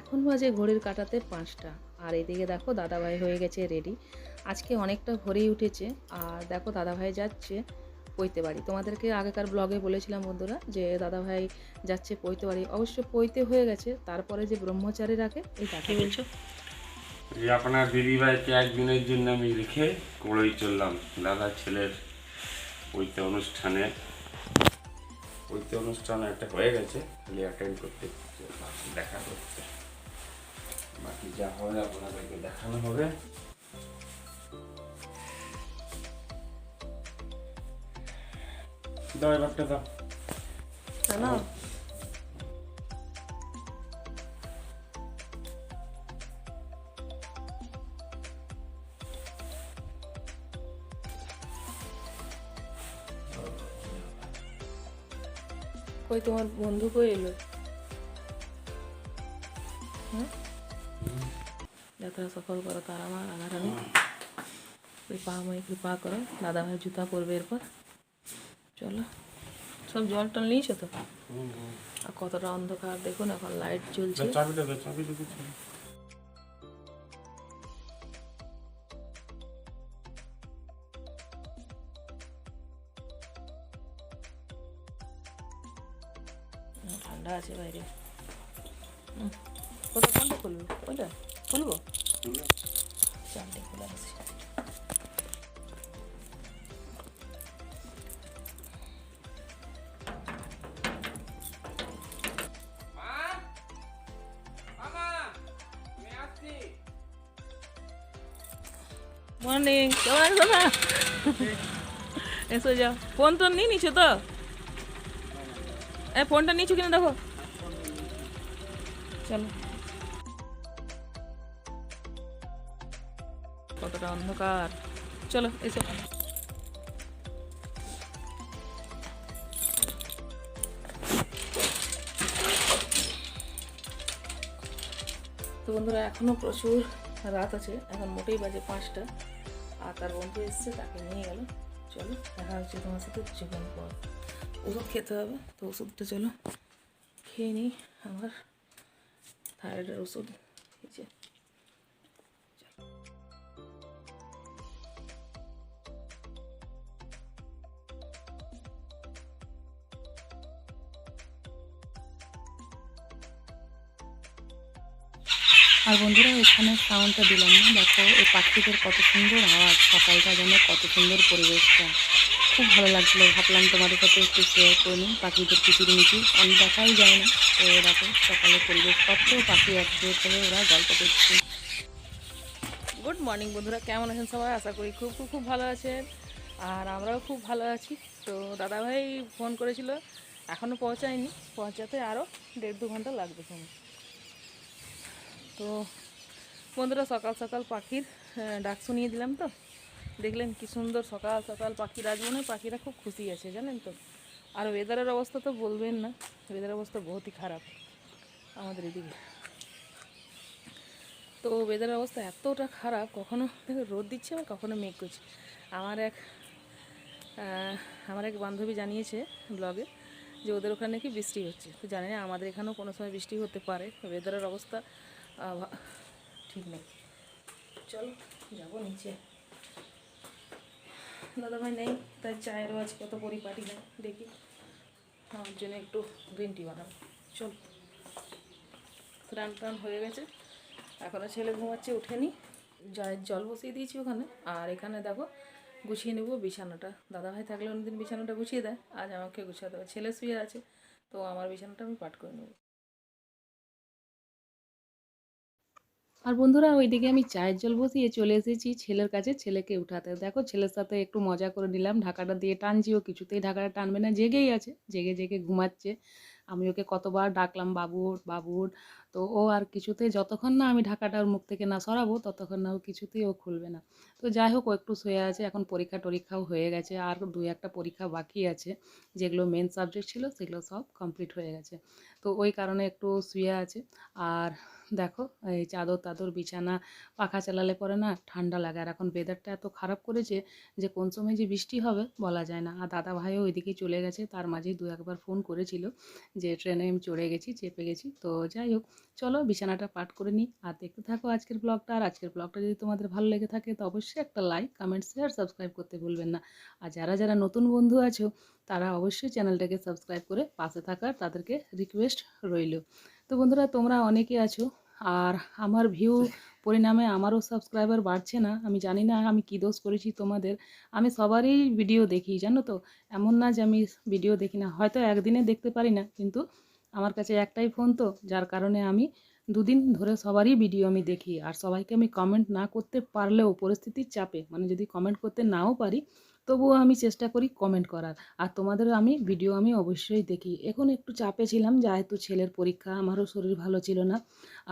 এখন বাজে ঘড়ির কাটাতে পাঁচটা। আর এদিকে দেখো দাদাভাই হয়ে গেছে রেডি আজকে অনেকটা ভোরেই উঠেছে। আর দেখো দাদাভাই যাচ্ছে পৈতে বাড়ি। তোমাদেরকে আগেকার ব্লগে বলেছিলাম বন্ধুরা যে দাদাভাই যাচ্ছে পৈতে বাড়ি। অবশ্য পৈতে হয়ে গেছে তারপরে যে ব্রহ্মচারী রাখে এই তাকে বলছো? এই আপনার দিদিভাইকে একদিনের জন্য আমি রেখে কড়ই চললাম দাদা ছেলের ওইতে অনুষ্ঠানে। ওইতে অনুষ্ঠান একটা হয়ে গেছে খালি অ্যাটেন্ড করতে দেখা করতে। বাকি যা হবে আপনাদেরকে দেখানো হবে। দাও কই তোমার বন্ধু কই এলো? করো তার আমার আধারানি কৃপাময় কৃপা করো দাদা ভাই জুতা পরবে এরপর। চলো। সব জল টল নিয়েছো তো? আর কতটা অন্ধকার দেখুন এখন লাইট জ্বলছে। ঠান্ডা আছে বাইরে। কোথায়? কোনটা খুলবো? ওইটা খুলবো? চারটে খোলা আছে মর্নিং কেমন আছো দাদা এসো যাও ফোন তো নিয়ে নিছো তো এ ফোনটা নিয়েছো কিনা দেখো চলো কতটা অন্ধকার। চলো, এসো। তো বন্ধুরা, এখনও প্রচুর রাত আছে। এখন মোটেই বাজে পাঁচটা। আর তার বন্ধু এসছে, তাকে নিয়ে গেল। চলো, দেখা হচ্ছে তোমার সাথে জীবন পর। ওষুধ খেতে হবে, তো ওষুধটা চলো খেয়ে নিই। আমার থাইরয়েডের ওষুধ এই আর বন্ধুরা, এখানে সাউন্ডটা দিলাম না। দেখো, এই পাখিদের কত সুন্দর আওয়াজ, সকালটা যেন কত সুন্দর পরিবেশটা। খুব ভালো লাগছিল ভাবলাম তোমাদের সাথে একটু শেয়ার করে নিই পাখিদের কিচির মিচির আমি দেখাই যায় না। তো দেখো, সকালের পরিবেশ, কত পাখি একজোট হয়ে ওরা গল্প করছে। গুড মর্নিং বন্ধুরা, কেমন আছেন সবাই? আশা করি খুব খুব খুব ভালো আছেন। আর আমরাও খুব ভালো আছি। তো দাদাভাই ফোন করেছিল এখনও পৌঁছায়নি। পৌঁছাতে আরও দেড় দু ঘণ্টা লাগবে সময় তো বন্ধুরা সকাল সকাল পাখির ডাক শুনিয়ে দিলাম তো। দেখলেন কি সুন্দর সকাল সকাল পাখি রাজবনে পাখিরা খুব খুশি আছে, জানেন তো। আর ওয়েদারের অবস্থা তো বলবেন না ওয়েদারের অবস্থা বহুতই খারাপ আমাদের এদিকে। তো ওয়েদারের অবস্থা এতটা খারাপ, কখনো রোদ দিচ্ছে আবার কখনো মেঘ করছে। আমার এক আমার এক বান্ধবী জানিয়েছে ব্লগে যে ওদের ওখানে নাকি বৃষ্টি হচ্ছে। তো জানি না আমাদের এখানেও কোনো সময় বৃষ্টি হতে পারে ওয়েদারের অবস্থা ঠিক নেই। চলো, যাব নিচে। দাদা ভাই নেই, তাই চায়েরও আছে কত পরিপাটি নেই, দেখি। আমার জন্য একটু গ্রিন টি বানাবো। চল। স্নান টান হয়ে গেছে। এখনও ছেলে ঘুমাচ্ছে, উঠেনি। জলের জল বসিয়ে দিয়েছি ওখানে। আর এখানে দেখো, গুছিয়ে নেব বিছানাটা। দাদা ভাই থাকলে অন্যদিন বিছানাটা গুছিয়ে দেয়। আজ আমাকে গুছিয়ে হবে ছেলে শুয়ে আছে, তো আমার বিছানাটা আমি পাঠ করে নেব। আর বন্ধুরা ওইদিকে আমি চায়ের জল বসিয়ে চলে এসেছি ছেলের কাছে, ছেলেকে উঠাতে। দেখো ছেলের সাথে একটু মজা করে নিলাম। ঢাকাটা দিয়ে টানছি, ও কিছুতেই ঢাকাটা টানবে না। জেগেই আছে, জেগে জেগে ঘুমাচ্ছে। আমি ওকে কতবার ডাকলাম বাবুর বাবুর তো ও আর কিছুতেই যতক্ষণ না আমি ঢাকাটা ওর মুখ থেকে না সরাবো, ততক্ষণ না ও কিছুতেই ও খুলবে না। তো যাই হোক, ও একটু শুয়ে আছে, এখন পরীক্ষা টরীক্ষাও হয়ে গেছে, আর দু একটা পরীক্ষা বাকি আছে, যেগুলো মেন সাবজেক্ট ছিল, সেগুলো সব কমপ্লিট হয়ে গেছে। তো ওই কারণে একটু শুয়ে আছে, আর দেখো, এই চাদর টাদর বিছানা পাখা চালালে পরে না ঠান্ডা লাগে, আর এখন ওয়েদারটা এত খারাপ করেছে যে কোন সময় যে বৃষ্টি হবে বলা যায় না। আর দাদা ভাইও ওইদিকে চলে গেছে, তার মাঝেই দু একবার ফোন করেছিল যে, ট্রেনে আমি চড়ে গেছি, চেপে গেছি। তো যাই হোক চলো বিছানাটা পাঠ করে নিই। আর দেখতে থাকো আজকের ব্লগটা আর আজকের ব্লগটা যদি তোমাদের ভালো লেগে থাকে, তো অবশ্যই একটা লাইক কমেন্ট শেয়ার সাবস্ক্রাইব করতে ভুলবেন না। আর যারা যারা নতুন বন্ধু আছো, তারা অবশ্যই চ্যানেলটাকে সাবস্ক্রাইব করে পাশে থাকার তাদেরকে রিকোয়েস্ট রইল। তো বন্ধুরা, তোমরা অনেকে আছো, আর আমার ভিউ পরিণামে আমারও সাবস্ক্রাইবার বাড়ছে না। আমি জানি না আমি কী দোষ করেছি তোমাদের। আমি সবারই ভিডিও দেখি, জানো তো? এমন না যে আমি ভিডিও দেখি না। হয়তো একদিনে দেখতে পারি না, কিন্তু আমার কাছে একটাই ফোন তো, যার কারণে আমি দুদিন ধরে সবারই ভিডিও আমি দেখি। আর সবাইকে আমি কমেন্ট না করতে পারলেও পরিস্থিতির চাপে মানে যদি কমেন্ট করতে নাও পারি, তবুও আমি চেষ্টা করি কমেন্ট করার। আর তোমাদের আমি ভিডিও আমি অবশ্যই দেখি। এখন একটু চাপে ছিলাম, যেহেতু ছেলের পরীক্ষা, আমারও শরীর ভালো ছিল না,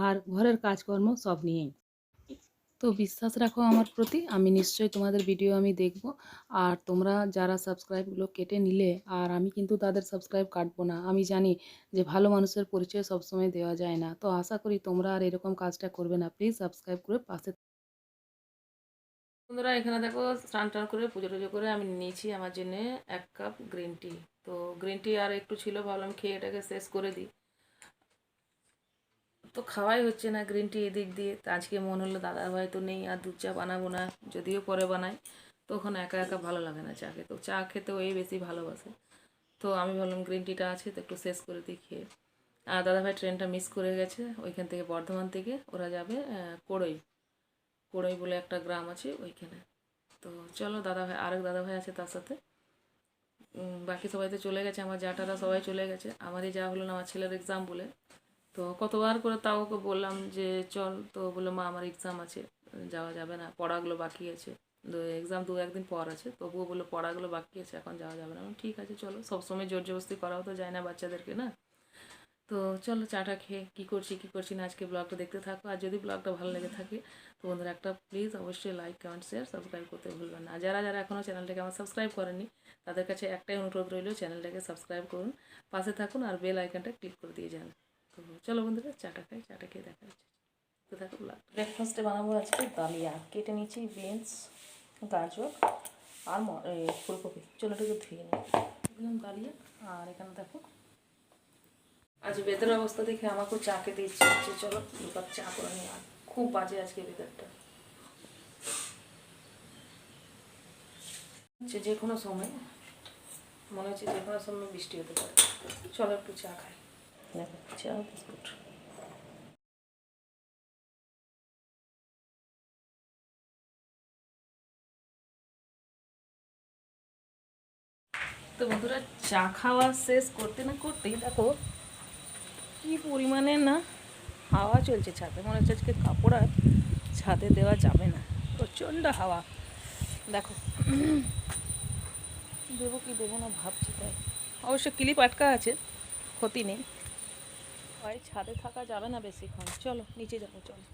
আর ঘরের কাজকর্ম সব নিয়েই। তো বিশ্বাস রাখো আমার প্রতি, আমি নিশ্চয়ই তোমাদের ভিডিও আমি দেখব। আর তোমরা যারা সাবস্ক্রাইবগুলো কেটে নিলে, আর আমি কিন্তু তাদের সাবস্ক্রাইব কাটবো না। আমি জানি যে ভালো মানুষের পরিচয় সবসময় দেওয়া যায় না। তো আশা করি তোমরা আর এরকম কাজটা করবে না। প্লিজ সাবস্ক্রাইব করে পাশে বন্ধুরা, এখানে দেখো স্নান টান করে, পুজো টুজো করে আমি নিয়েছি আমার জন্য এক কাপ গ্রিন টি তো গ্রিন টি আর একটু ছিল, ভাবলাম খেয়ে এটাকে শেষ করে দিই। তো খাওয়াই হচ্ছে না গ্রিন টি এদিক দিয়ে। তো আজকে মন হলো দাদা ভাই তো নেই, আর দুধ চা বানাবো না, যদিও পরে বানাই। তখন একা একা ভালো লাগে না চা তো চা খেতে ওই বেশি ভালোবাসে। তো আমি ভাবলাম গ্রিন টিটা আছে, তো একটু শেষ করে দিই খেয়ে আর দাদা ভাই ট্রেনটা মিস করে গেছে, ওইখান থেকে বর্ধমান থেকে। ওরা যাবে কোড়ই। কোড়ই বলে একটা গ্রাম আছে ওইখানে। তো চলো দাদা ভাই, আরেক দাদা ভাই আছে তার সাথে। বাকি সবাই তো চলে গেছে, আমার জাটারা সবাই চলে গেছে। আমারই যা হলো না, আমার ছেলের এক্সাম বলে। তো কতবার করে তাও ওকে বললাম যে, চল তো বলল, মা, আমার এক্সাম আছে, যাওয়া যাবে না, পড়াগুলো বাকি আছে। দু এক্সাম দু একদিন পর আছে, তবুও বলল, পড়াগুলো বাকি আছে, এখন যাওয়া যাবে না। ঠিক আছে, চলো। সবসময় জোর জবস্তি করাও তো যায় না বাচ্চাদেরকে, না? তো চলো, চাটা খেয়ে কী করছি কী করছি না, আজকে ব্লগটা দেখতে থাকো। আর যদি ব্লগটা ভালো লেগে থাকে, তো বন্ধুরা একটা প্লিজ অবশ্যই লাইক কমেন্ট শেয়ার সাবস্ক্রাইব করতে ভুলবেন না। যারা যারা এখনও চ্যানেলটাকে আমার সাবস্ক্রাইব করেনি তাদের কাছে একটাই অনুরোধ রইল চ্যানেলটাকে সাবস্ক্রাইব করুন, পাশে থাকুন, আর বেল আইকনটা ক্লিক করে দিয়ে যান। তো চলো বন্ধুরা চাটা খাই চাটা খেয়ে দেখা হচ্ছে। তো থাকো ব্রেকফাস্টে বানাবো আজকে ডালিয়া কেটে নিচ্ছি বিনস গাজর আর ফুলকপি। চলো এটাকে ধুয়ে নিই। দিলাম ডালিয়া আর। এখানে দেখো। আজ বেদের অবস্থা দেখে আমাকেও চা খেতে ইচ্ছে হচ্ছে চলো দু কাপ চা করে নিই। আর খুব বাজে আজকে বেদারটা হচ্ছে যে কোনো সময় মনে হচ্ছে যে কোনো সময় বৃষ্টি হতে পারে। চলো একটু চা খাই। দেখো চা তো বন্ধুরা, চা খাওয়া শেষ করতে না করতেই দেখো কি পরিমাণে না হাওয়া চলছে। ছাদে মনে হচ্ছে আজকে কাপড় আর ছাদে দেওয়া যাবে না। প্রচণ্ড হাওয়া। দেখো, দেবো কি দেবো না ভাবছি তাই। অবশ্য ক্লিপ আটকা আছে, ক্ষতি নেই। ভাই ছাদে থাকা যাবে না বেশিক্ষণ। চলো, নিচে যাব, চলো।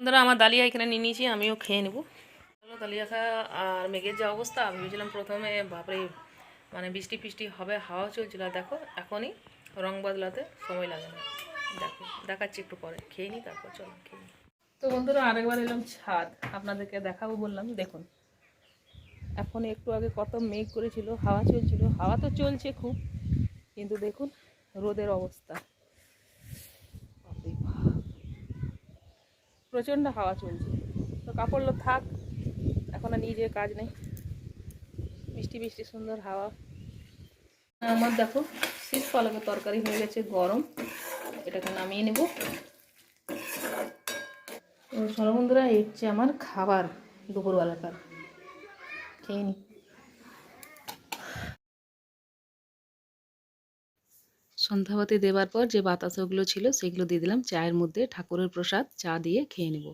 বন্ধুরা, আমার দালিয়া এখানে নিয়ে নিয়েছি, আমিও খেয়ে নেব। দালিয়া খাওয়া আর মেঘের যা অবস্থা, আমি ভেবেছিলাম প্রথমে, বাপরে মানে বৃষ্টি ফিষ্টি হবে, হাওয়া চলছিল। আর দেখো, এখনই রং বদলাতে সময় লাগে না। দেখো, দেখাচ্ছি একটু পরে। খেয়ে নিই তারপর চলো, খেয়ে তো বন্ধুরা, আরেকবার এলাম ছাদ। আপনাদেরকে দেখাবো বললাম, দেখুন। এখন একটু আগে কত মেঘ করেছিল, হাওয়া চলছিল, হাওয়া তো চলছে খুব, কিন্তু দেখুন রোদের অবস্থা। প্রচণ্ড হাওয়া চলছে। তো কাপড়গুলো থাক, এখন আর নিজে কাজ নেই। মিষ্টি মিষ্টি, সুন্দর হাওয়া। আমার দেখো, শীত পালকের তরকারি হয়ে গেছে গরম। এটাকে নামিয়ে নেব। তো চলো বন্ধুরা, এই হচ্ছে আমার খাবার, দুপুরবেলাকার। খেয়ে নিই সন্ধ্যাবাতি দেওয়ার পর যে বাতাসাগুলো ছিল সেগুলো দিয়ে দিলাম। চায়ের মধ্যে ঠাকুরের প্রসাদ, চা দিয়ে খেয়ে নেব।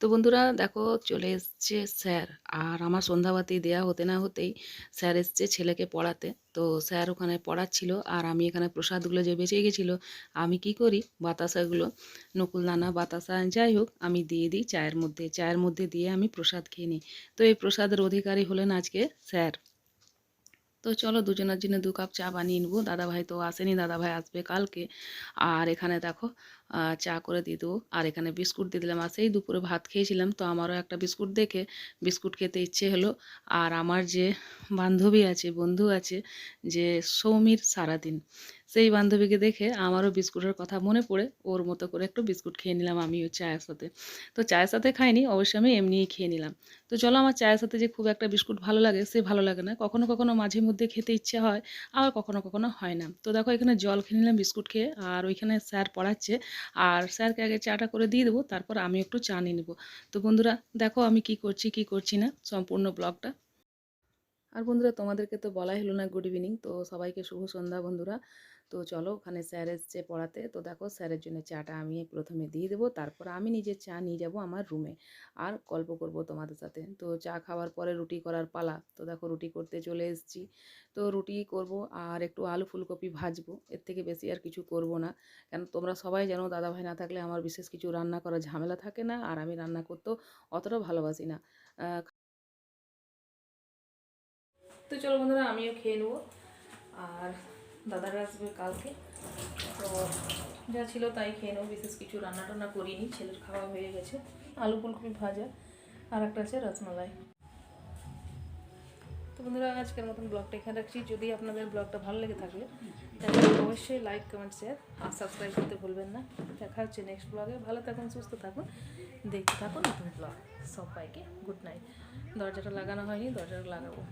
তো বন্ধুরা, দেখো চলে এসছে স্যার। আর আমার সন্ধ্যাবাতি দেয়া হতে না হতেই স্যার এসছে ছেলেকে পড়াতে। তো স্যার ওখানে পড়াচ্ছিল আর আমি এখানে প্রসাদগুলো যে বেঁচে গেছিল, আমি কি করি? বাতাসাগুলো, নকুল নকুলদানা বাতাসা, যাই হোক, আমি দিয়ে দিই চায়ের মধ্যে। চায়ের মধ্যে দিয়ে আমি প্রসাদ খেয়ে নিই। তো এই প্রসাদের অধিকারী হলেন আজকে স্যার। তো চলো দুজনের জন্য দু কাপ চা বানিয়ে নেব। দাদাভাই তো আসেনি, দাদাভাই আসবে কালকে। আর এখানে দেখো চা করে দিয়ে দেবো। আর এখানে বিস্কুট দিয়ে দিলাম। আর সেই দুপুরে ভাত খেয়েছিলাম, তো আমারও একটা বিস্কুট দেখে বিস্কুট খেতে ইচ্ছে হলো। আর আমার যে বান্ধবী আছে, বন্ধু আছে, যে সৌমির সারাদিন, সেই বান্ধবীকে দেখে আমারও বিস্কুটের কথা মনে পড়ে। ওর মতো করে একটু বিস্কুট খেয়ে নিলাম আমিও চায়ের সাথে। তো চায়ের সাথে খাইনি অবশ্যই আমি এমনিই খেয়ে নিলাম। তো চলো আমার চায়ের সাথে যে খুব একটা বিস্কুট ভালো লাগে, সে ভালো লাগে না। কখনো কখনো মাঝে মধ্যে খেতে ইচ্ছে হয়, আবার কখনো কখনো হয় না। তো দেখো এখানে জল খেয়ে নিলাম বিস্কুট খেয়ে। আর ওইখানে স্যার পড়াচ্ছে আর স্যারকে আগে চাটা করে দিয়ে দেবো, তারপর আমি একটু চা নিয়ে নেব। তো বন্ধুরা, দেখো আমি কি করছি কি করছি না, সম্পূর্ণ ব্লগটা আর বন্ধুরা, তোমাদেরকে তো বলাই হলো না গুড ইভিনিং তো সবাইকে শুভ সন্ধ্যা বন্ধুরা। তো চলো, ওখানে স্যার এসছে পড়াতে। তো দেখো স্যারের জন্য চাটা আমি প্রথমে দিয়ে দেবো, তারপর আমি নিজের চা নিয়ে যাব আমার রুমে আর গল্প করব তোমাদের সাথে। তো চা খাওয়ার পরে রুটি করার পালা। তো দেখো, রুটি করতে চলে এসেছি। তো রুটি করব আর একটু আলু ফুলকপি ভাজবো। এর থেকে বেশি আর কিছু করব না। কেন, তোমরা সবাই জানো, দাদাভাই না থাকলে আমার বিশেষ কিছু রান্না করার ঝামেলা থাকে না। আর আমি রান্না করতেও অতটা ভালোবাসি না। তো চলো বন্ধুরা, আমিও খেয়ে নেব। আর দাদারা আসবে কালকে। তো যা ছিল তাই খেয়ে নেব, বিশেষ কিছু রান্না টান্না করিনি, ছেলের খাওয়া হয়ে গেছে। আলু ফুলকপি ভাজা আর একটা আছে রসমালাই। তো বন্ধুরা, আজকের মতন ব্লগটা এখানে রাখছি। যদি আপনাদের ব্লগটা ভালো লেগে থাকে, তাহলে অবশ্যই লাইক কমেন্ট শেয়ার আর সাবস্ক্রাইব করতে ভুলবেন না। দেখা হচ্ছে নেক্সট ব্লগে ভালো থাকুন, সুস্থ থাকুন। দেখতে থাকুন নতুন ব্লগ সবাইকে গুড নাইট দরজাটা লাগানো হয়নি, দরজাটা লাগাবো।